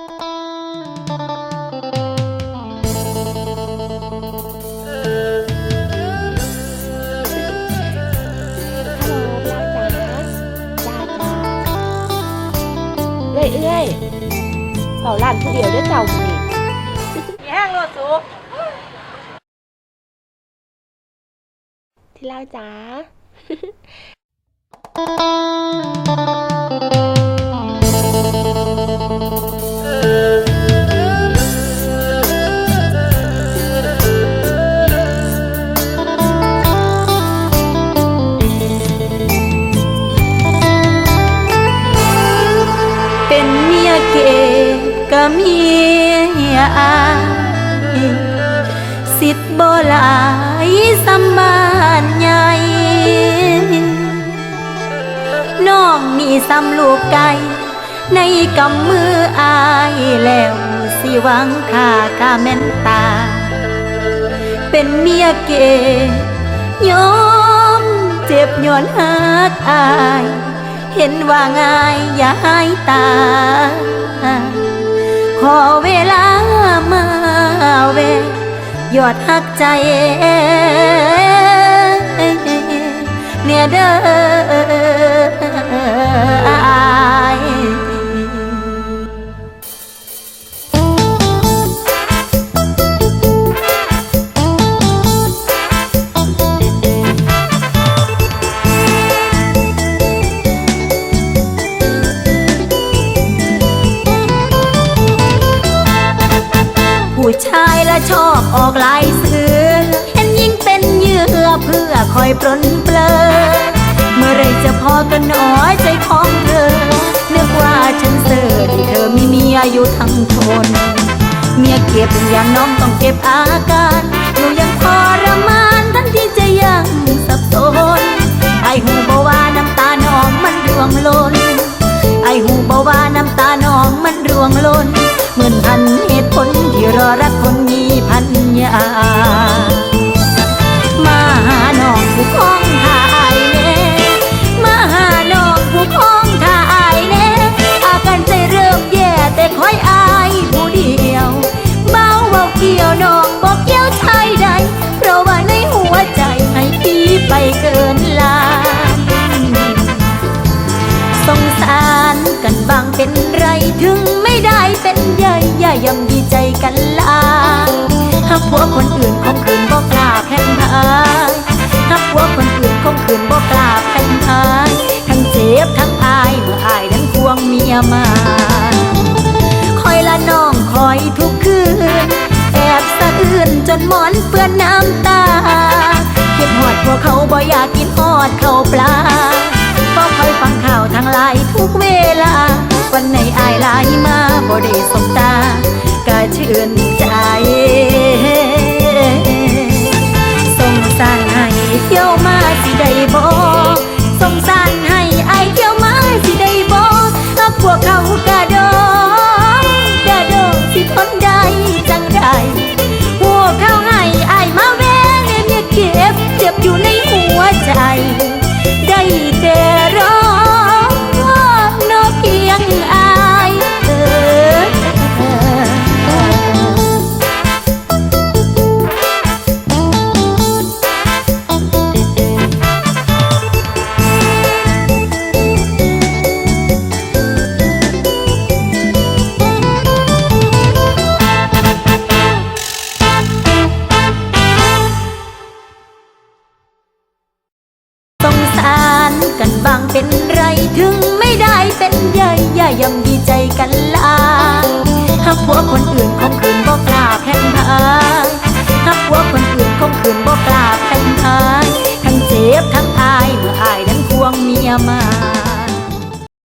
ฮัลโหลพี่เอาจ๋าจ้าจ้าเอ้ยเอ้ยเผาร้านผู้เดียวเด้วยเจ้าหนี่แห้งโลดสูที่เล่าจ๋า เกก็เมียอายสิทธิ์บ่หลายสำบานใหญ่น้องนี่ซ้ำลูกไก่ในกำมืออายแล้วสิหวังค่ากาแม่นตา เป็นเมียเกยอมเจ็บย้อนหักอาย เห็นว่าง่ายอย่าให้ตา ขอเวลามาเวยอดหักใจ เนี่ยเด้ออ ชอบออกลายเสือเห็นยิ่งเป็นเหยื่อเพื่อคอยปลนเปลอเมื่อไรจะพอกันหนอใจของเธอ นึกว่าฉันเสือที่เธอมีเมียอยู่ทั้งคนเมียเก็บอย่างน้องต้องเก็บอาการอยู่ยังทรมานทั้งที่จะยังสับสนไอหูบอว่าน้ำตาน้องมันร่วงล่นไอหูบอว่าน้ำตาน้องมันร่วงล่นเหมือนพันเหตุ คงคืนบอกกล้าแผ่นพายทั้งเจ็บทั้งอายเมื่ออายนั้นควงเมียมาคอยละน้องคอยทุกคืน แอบสะอื้นจนหมอนเปื้อนน้ำตาคิดหอดพวกเขาบ่อยากกินหอดเขาปลาก็คอยฟังข่าวทางไลน์ทุกเวลา วันไหนอายไลน์มาบ่ได้สบตาก็ชื่นใจ ได้แต่ กันลาหากผัวคน